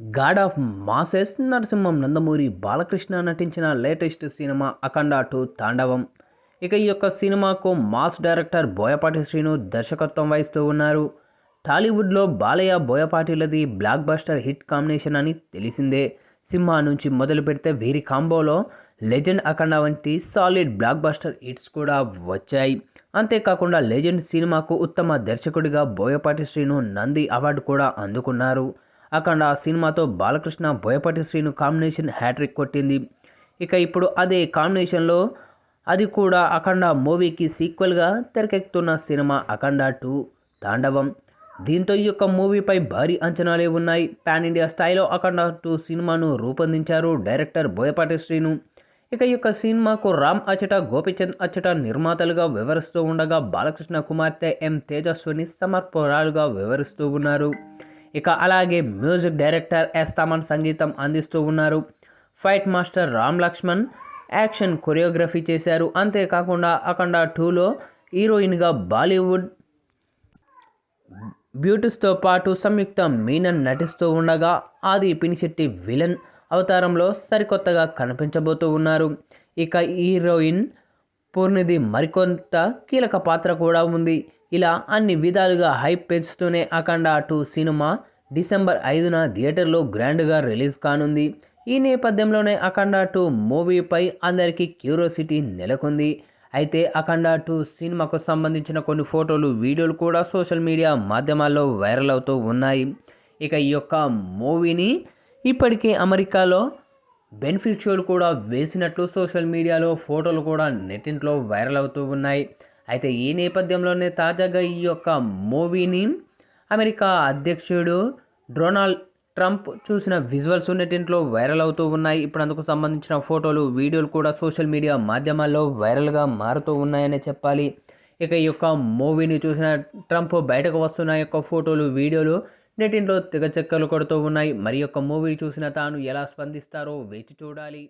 God of masses Narasimham Nandamuri Balakrishna నటించిన latest cinema అఖండ two తాండవం. ఇక ఈ యొక్క సినిమాకు మాస్ డైరెక్టర్ బోయపాటి శ్రీను దర్శకత్వం వహిస్తూ ఉన్నారు. టాలీవుడ్లో బాలయ్య బోయపాటిలది బ్లాక్ బస్టర్ హిట్ కాంబినేషన్ అని తెలిసిందే. సింహ నుంచి మొదలు పెడితే వీరి కాంబోలో లెజెండ్ అఖండ వంటి సాలిడ్ బ్లాక్ బస్టర్ హిట్స్ కూడా వచ్చాయి. అంతేకాకుండా లెజెండ్ సినిమాకు ఉత్తమ దర్శకుడిగా బోయపాటి శ్రీను నంది అవార్డు కూడా అందుకున్నారు. అఖండ ఆ సినిమాతో బాలకృష్ణ బోయపాటి శ్రీను కాంబినేషన్ హ్యాట్రిక్ కొట్టింది. ఇక ఇప్పుడు అదే కాంబినేషన్లో అది కూడా అఖండ మూవీకి సీక్వెల్గా తెరకెక్కుతున్న సినిమా అఖండ టూ తాండవం. దీంతో ఈ యొక్క మూవీపై భారీ అంచనాలే ఉన్నాయి. పాన్ ఇండియా స్థాయిలో అఖండ టూ సినిమాను రూపొందించారు డైరెక్టర్ బోయపాటి శ్రీను. ఇక ఈ యొక్క సినిమాకు రామ్ అచట గోపిచంద్ అచట నిర్మాతలుగా వివరిస్తూ ఉండగా బాలకృష్ణ కుమార్తె ఎం తేజస్విని సమర్పరాలుగా వివరిస్తూ ఉన్నారు. ఇక అలాగే మ్యూజిక్ డైరెక్టర్ ఎస్ తమన్ సంగీతం అందిస్తూ ఉన్నారు. Fight master Ram Lakshman action choreography చేశారు. అంతేకాకుండా అఖండ టూలో హీరోయిన్గా బాలీవుడ్ బ్యూటీస్తో పాటు సంయుక్త మీనన్ నటిస్తూ ఉండగా ఆది పినిశెట్టి విలన్ అవతారంలో సరికొత్తగా కనిపించబోతూ ఉన్నారు. ఇక హీరోయిన్ పూర్ణిది మరికొంత కీలక పాత్ర కూడా ఉంది. ఇలా అన్ని విధాలుగా హైప్ పెంచుతూనే అఖండ టూ సినిమా డిసెంబర్ ఐదున థియేటర్లో గ్రాండ్గా రిలీజ్ కానుంది. ఈ నేపథ్యంలోనే అఖండ టూ మూవీపై అందరికీ క్యూరియాసిటీ నెలకొంది. అయితే అఖండ టూ సినిమాకు సంబంధించిన కొన్ని ఫోటోలు వీడియోలు కూడా సోషల్ మీడియా మాధ్యమాల్లో వైరల్ అవుతూ ఉన్నాయి. ఇక ఈ యొక్క మూవీని ఇప్పటికే అమెరికాలో బెనిఫిట్ షోలు కూడా వేసినట్లు సోషల్ మీడియాలో ఫోటోలు కూడా నెట్టింట్లో వైరల్ అవుతూ ఉన్నాయి. అయితే ఈ నేపథ్యంలోనే తాజాగా ఈ యొక్క మూవీని అమెరికా అధ్యక్షుడు డొనాల్డ్ ట్రంప్ చూసిన విజువల్స్ ఉన్నటింట్లో వైరల్ అవుతూ ఉన్నాయి. ఇప్పుడు అందుకు సంబంధించిన ఫోటోలు వీడియోలు కూడా సోషల్ మీడియా మాధ్యమాల్లో వైరల్గా మారుతూ ఉన్నాయనే చెప్పాలి. ఇక ఈ యొక్క మూవీని చూసిన ట్రంప్ బయటకు వస్తున్న యొక్క ఫోటోలు వీడియోలు నెటింట్లో తెగచెక్కలు కొడుతూ ఉన్నాయి. మరి యొక్క మూవీ చూసిన తాను ఎలా స్పందిస్తారో వేచి చూడాలి.